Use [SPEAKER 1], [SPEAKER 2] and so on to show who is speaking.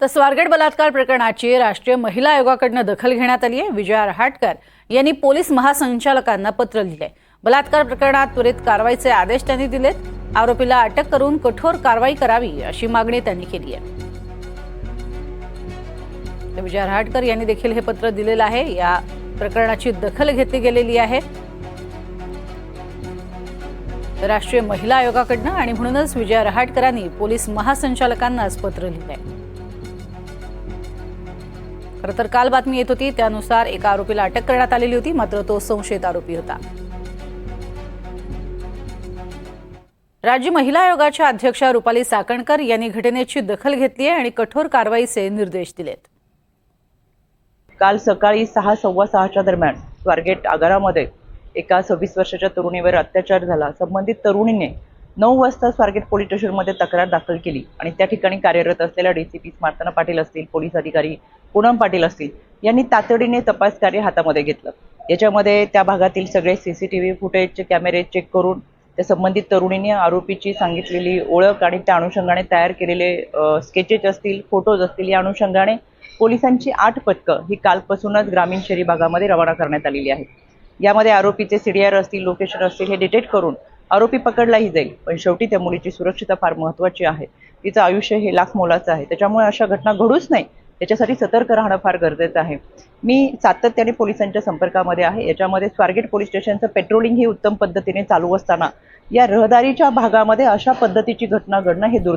[SPEAKER 1] तर स्वारगेट बलात्कार प्रकरणाची राष्ट्रीय महिला आयोगाकडनं दखल घेण्यात आली आहे. विजया रहाटकर यांनी पोलीस महासंचालकांना पत्र लिहिले बलात्कार प्रकरणात त्वरित कारवाईचे आदेश त्यांनी दिलेत. आरोपीला अटक करून कठोर कारवाई करावी अशी मागणी त्यांनी केली आहे. विजया रहाटकर यांनी देखील हे पत्र दिलेलं आहे. या प्रकरणाची दखल घेतली गेलेली आहे. राष्ट्रीय महिला आयोगाकडनं आणि म्हणूनच विजया रहाटकरांनी पोलीस महासंचालकांना आज पत्र लिहिलंय. खरं तर काल बातमी येत होती त्यानुसार एका आरोपीला अटक करण्यात आलेली होती मात्र तो संशयित आरोपी होता. राज्य महिला आयोगाच्या अध्यक्षा रुपाली साकणकर यांनी घटनेची दखल घेतली आहे आणि कठोर कारवाईचे निर्देश दिलेत.
[SPEAKER 2] काल सकाळी सहा सव्वा सहाच्या दरम्यान स्वारगेट आगारामध्ये एका सव्वीस वर्षाच्या तरुणीवर अत्याचार झाला. संबंधित तरुणीने नऊ वाजता स्वारगेट पोलीस स्टेशनमध्ये तक्रार दाखल केली आणि त्या ठिकाणी कार्यरत असलेल्या डीसीपी स्मार्तना पाटील असतील पोलीस अधिकारी पूनम पाटील असतील यांनी तातडीने तपास कार्य हातामध्ये घेतलं. याच्यामध्ये त्या भागातील सगळे सीसीटीव्ही फुटेजचे कॅमेरे चेक करून त्या संबंधित तरुणीने आरोपीची सांगितलेली ओळख आणि त्या अनुषंगाने तयार केलेले स्केचेस असतील फोटोज असतील या अनुषंगाने पोलिसांची आठ पथकं ही कालपासूनच ग्रामीण शहरी भागामध्ये रवाना करण्यात आलेली आहेत. यामध्ये आरोपीचे सीडीआर असतील लोकेशन असतील हे डिटेक्ट करून आरोपी पकडलाही जाईल पण शेवटी त्या मुलीची सुरक्षितता फार महत्त्वाची आहे. तिचं आयुष्य हे लाख मोलाचं आहे. त्याच्यामुळे अशा घटना घडूच नाही. याच्यासाठी सतर्क राहणं फार गरजेचं आहे. मी सातत्याने पोलिसांच्या संपर्कामध्ये आहे. याच्यामध्ये स्वारगेट पोलीस स्टेशनचं पेट्रोलिंग ही उत्तम पद्धतीने चालू असताना या रहदारीच्या भागामध्ये अशा पद्धतीची घटना घडणं हे दुर्